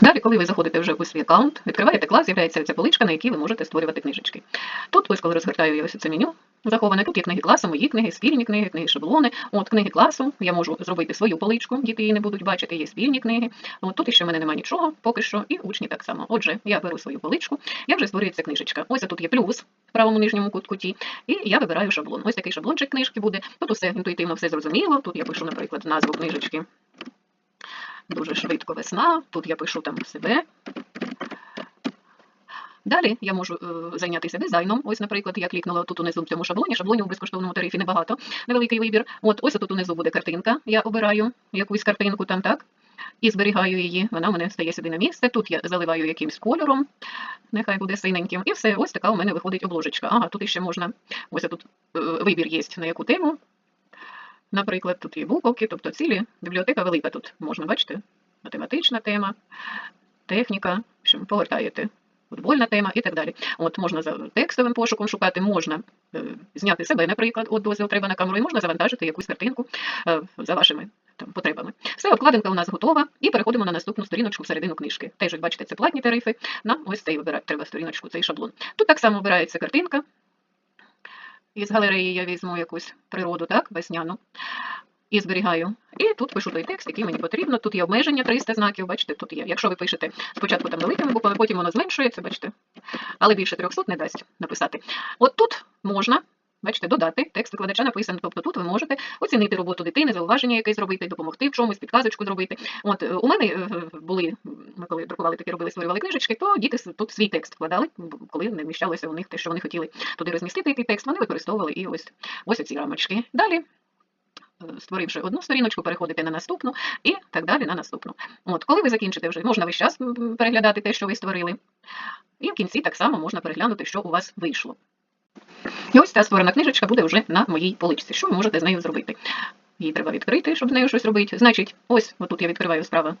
Далі, коли ви заходите вже у свій аккаунт, відкриваєте клас, з'являється ця поличка, на якій ви можете створювати книжечки. Тут, ось коли розгортаю ось це меню заховане, тут є книги класу, мої книги, спільні книги, книги шаблони. От книги класу, я можу зробити свою поличку, діти її не будуть бачити, є спільні книги. От тут ще в мене немає нічого, поки що, і учні так само. Отже, я беру свою поличку, я вже створюється книжечка. Ось тут є плюс в правому нижньому кут- куті, і я вибираю шаблон. Ось такий шаблончик книжки буде. Тут усе інтуїтивно, все зрозуміло. Тут я пишу, наприклад, назву книжечки. Дуже швидко весна. Тут я пишу там себе. Далі я можу е, зайнятися дизайном. Ось, наприклад, я клікнула тут унизу в цьому шаблоні. Шаблонів у безкоштовному тарифі небагато, невеликий вибір. От ось тут унизу буде картинка. Я обираю якусь картинку там, так? І зберігаю її. Вона у мене стає сюди на місце. Тут я заливаю якимсь кольором, нехай буде синеньким. І все, ось така у мене виходить обложечка. Ага, тут іще можна. Ось тут е, вибір є на яку тему. Наприклад, тут є буковки, тобто цілі. Бібліотека велика тут можна, бачите? Математична тема, техніка, в общем, повертаєте футбольна тема і так далі. От можна за текстовим пошуком шукати, можна е, зняти себе, наприклад, от дозвіл треба на камеру, і можна завантажити якусь картинку е, за вашими там, потребами. Все, обкладинка у нас готова, і переходимо на наступну сторіночку всередину книжки. Теж, бачите, це платні тарифи. Нам ось цей вибирати треба сторіночку, цей шаблон. Тут так само обирається картинка. Із галереї я візьму якусь природу, так, весняну. І зберігаю. І тут пишу той текст, який мені потрібно. Тут є обмеження 300 знаків, бачите, тут є. Якщо ви пишете спочатку там великими буквами, потім воно зменшується, бачите, але більше 300 не дасть написати. От тут можна, бачите, додати текст викладача написаний. Тобто тут ви можете оцінити роботу дитини, зауваження якесь зробити, допомогти в чомусь, підказочку зробити. От е, у мене е, були, ми коли друкували такі, робили, створювали книжечки, то діти тут свій текст вкладали, коли не вміщалося у них те, що вони хотіли туди розмістити який текст, вони використовували і ось ось ці рамочки. Далі. е, Створивши одну сторіночку, переходите на наступну і так далі на наступну. От, коли ви закінчите вже, можна весь час переглядати те, що ви створили. І в кінці так само можна переглянути, що у вас вийшло. І ось ця створена книжечка буде вже на моїй поличці. Що ви можете з нею зробити? Її треба відкрити, щоб з нею щось робити. Значить, ось отут я відкриваю справа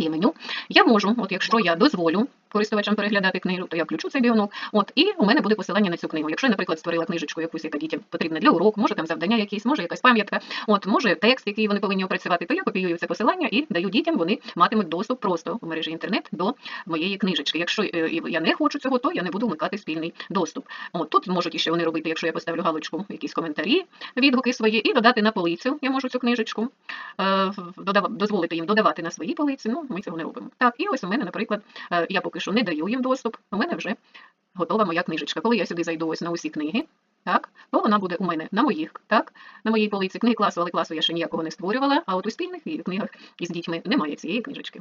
є меню. Я можу, от якщо я дозволю користувачам переглядати книгу, то я включу цей біонок. От і у мене буде посилання на цю книгу. Якщо я, наприклад, створила книжечку якусь, яка дітям потрібна для уроку, може там завдання якісь, може якась пам'ятка, от може текст, який вони повинні опрацювати, то я копіюю це посилання і даю дітям. Вони матимуть доступ просто у мережі інтернет до моєї книжечки. Якщо е, я не хочу цього, то я не буду вмикати спільний доступ. От тут можуть іще вони робити, якщо я поставлю галочку, якісь коментарі, відгуки свої, і додати на полицю. Я можу цю книжечку е, додав- дозволити їм додавати на свої полиці. Ну ми цього не робимо. Так, і ось у мене, наприклад, е, я поки що не даю їм доступ. У мене вже готова моя книжечка. Коли я сюди зайду ось на усі книги, так, то вона буде у мене на моїх, так, на моїй полиці. Книги класу, але класу я ще ніякого не створювала, а от у спільних книгах із дітьми немає цієї книжечки.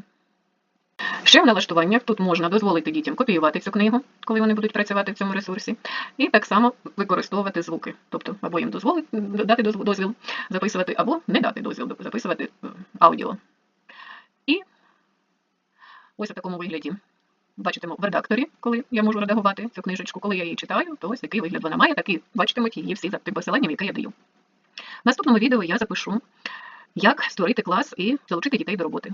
Ще в налаштуваннях тут можна дозволити дітям копіювати цю книгу, коли вони будуть працювати в цьому ресурсі, і так само використовувати звуки. Тобто або їм дозволити дати дозвіл записувати, або не дати дозвіл записувати аудіо. Ось у такому вигляді. Бачитимо в редакторі, коли я можу редагувати цю книжечку. Коли я її читаю, то ось такий вигляд вона має, такий бачитимуть її всі за тим посиланням, яке я даю. В наступному відео я запишу, як створити клас і залучити дітей до роботи.